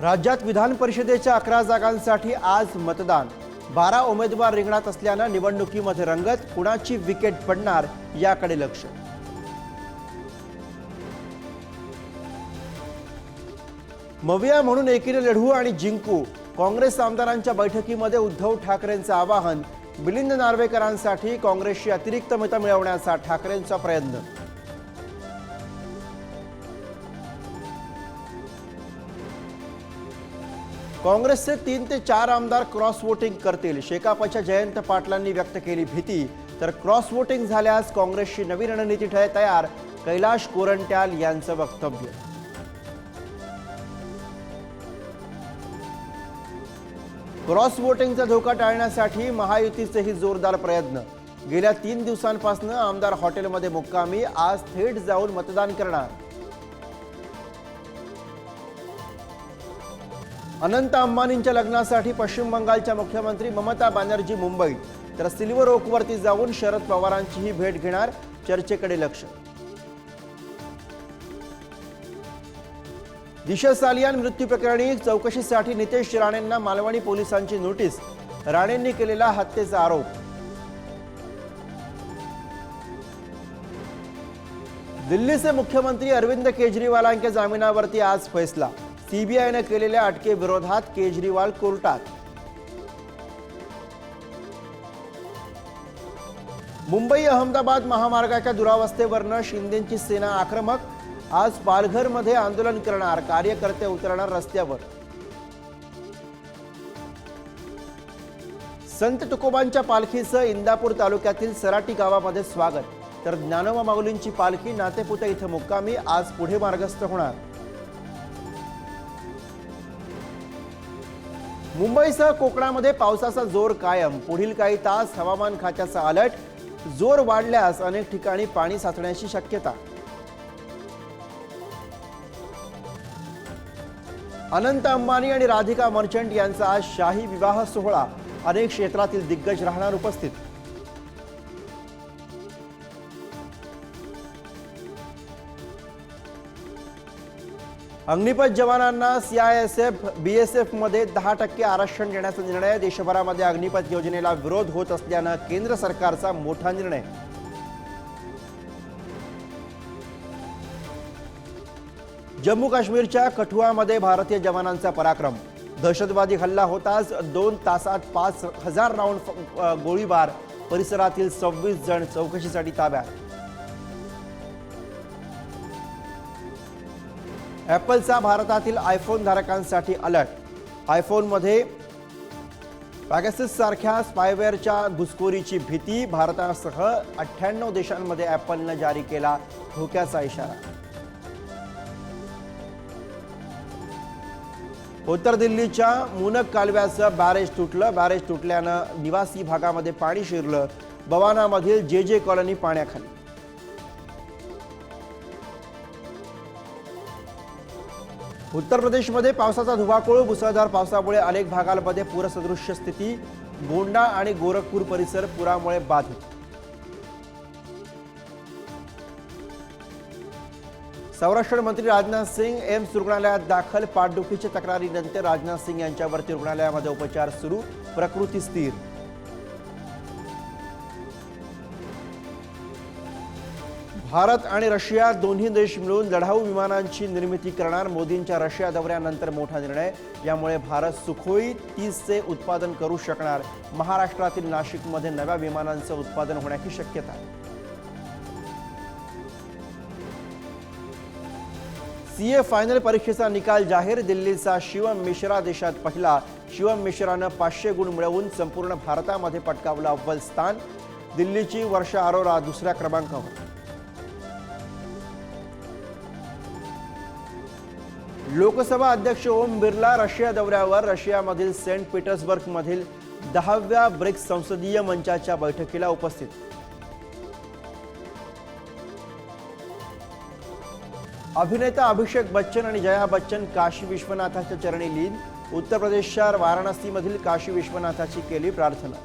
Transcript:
राज्यात विधान परिषदेच्या अकरा जागांसाठी आज मतदान. बारा उमेदवार रिंगणात असल्यानं निवडणुकीमध्ये रंगत कुणाची विकेट पडणार याकडे लक्ष. मविया म्हणून एकीने लढवू आणि जिंकू. काँग्रेस आमदारांच्या बैठकीमध्ये उद्धव ठाकरेंचं आवाहन. मिलिंद नार्वेकरांसाठी काँग्रेसची अतिरिक्त मतं मिळवण्याचा ठाकरेंचा प्रयत्न. काँग्रेसचे तीन ते चार आमदार क्रॉस वोटिंग करतील. शेकापच्या जयंत पाटलांनी व्यक्त केली भीती. तर क्रॉस वोटिंग झाल्यास काँग्रेसची नवी रणनीती ठरे तयार कैलाश कोरंट्याल यांचं वक्तव्य. क्रॉस वोटिंगचा धोका टाळण्यासाठी महायुतीचेही जोरदार प्रयत्न. गेल्या तीन दिवसांपासून आमदार हॉटेलमध्ये मुक्कामी आज थेट जाऊन मतदान करणार. अनंत अंबानींच्या लग्नासाठी पश्चिम बंगालच्या मुख्यमंत्री ममता बॅनर्जी मुंबईत तर सिल्वर ओकवरती जाऊन शरद पवारांचीही भेट घेणार चर्चेकडे लक्ष. दिशा सालियान मृत्यू प्रकरणी चौकशीसाठी नितेश राणेंना मालवणी पोलिसांची नोटीस. राणेंनी केलेला हत्येचा आरोप. दिल्लीचे मुख्यमंत्री अरविंद केजरीवालांच्या जामिनावरती आज फैसला. सीबीआयनं केलेल्या अटकेविरोधात केजरीवाल कोर्टात. मुंबई अहमदाबाद महामार्गाच्या दुरावस्थेवरनं शिंदेची सेना आक्रमक. आज पालघरमध्ये आंदोलन करणार कार्यकर्ते उतरणार रस्त्यावर. संत तुकोबांच्या पालखीचं इंदापूर तालुक्यातील सराटी गावामध्ये स्वागत. तर ज्ञानोबा माऊलींची पालखी नातेपुते इथं मुक्कामी आज पुढे मार्गस्थ होणार. मुंबईसह कोकणामध्ये पावसाचा जोर कायम. पुढील काही तास हवामान खात्याचा अलर्ट. जोर वाढल्यास अनेक ठिकाणी पाणी साचण्याची शक्यता. अनंत अंबानी आणि राधिका मर्चंट यांचा आज शाही विवाह सोहळा. अनेक क्षेत्रातील दिग्गज राहणार उपस्थित. अग्निपथ जवानांना C I S F B S एफमध्ये दहा टक्के आरक्षण देण्याचा निर्णय. देशभरामध्ये अग्निपथ योजनेला विरोध होत असल्यानं केंद्र सरकारचा मोठा निर्णय. जम्मू काश्मीरच्या कठुआमध्ये भारतीय जवानांचा पराक्रम. दहशतवादी हल्ला होताच दोन तासात पाच हजार राऊंड गोळीबार. परिसरातील सव्वीस जण चौकशीसाठी ताब्यात. ॲपलचा भारतातील आयफोन धारकांसाठी अलर्ट आयफोनमध्ये पॅगॅसिस सारख्या स्पायवेअरच्या घुसखोरीची भीती भारतासह अठ्ठ्याण्णव देशांमध्ये ॲपलनं जारी केला धोक्याचा इशारा. उत्तर दिल्लीच्या मुनक कालव्याचं बॅरेज तुटलं. बॅरेज तुटल्यानं निवासी भागामध्ये पाणी शिरलं. बवानामधील जे जे कॉलनी पाण्याखाली. उत्तर प्रदेशमध्ये पावसाचा धुवाकूळ मुसळधार पावसामुळे अनेक भागांमध्ये पूरसदृश्य स्थिती. गोंडा आणि गोरखपूर परिसर पुरामुळे बाधित. संरक्षण मंत्री राजनाथ सिंग एम्स रुग्णालयात दाखल. पाठदुखीच्या तक्रारीनंतर राजनाथ सिंग यांच्यावरती रुग्णालयामध्ये उपचार सुरू. प्रकृती स्थिर. भारत आणि रशिया दोन्ही देश मिळून लढाऊ विमानांची निर्मिती करणार. मोदींच्या रशिया दौऱ्यानंतर मोठा निर्णय. यामुळे भारत सुखोई तीसचे उत्पादन करू शकणार. महाराष्ट्रातील नाशिकमध्ये नव्या विमानांचं उत्पादन होण्याची शक्यता सीए फायनल परीक्षेचा निकाल जाहीर. दिल्लीचा शिवम मिश्रा देशात पहिला. शिवम मिश्रानं पाचशे गुण मिळवून संपूर्ण भारतामध्ये पटकावलं अव्वल स्थान दिल्लीची वर्षा अरोरा दुसऱ्या क्रमांकावर. लोकसभा अध्यक्ष ओम बिर्ला रशिया दौऱ्यावर रशियामधील सेंट पीटर्सबर्गमधील दहाव्या ब्रिक्स संसदीय मंचाच्या बैठकीला उपस्थित. अभिनेता अभिषेक बच्चन आणि जया बच्चन काशी विश्वनाथाच्या चरणी लीन उत्तर प्रदेशच्या वाराणसीमधील काशी विश्वनाथाची केली प्रार्थना.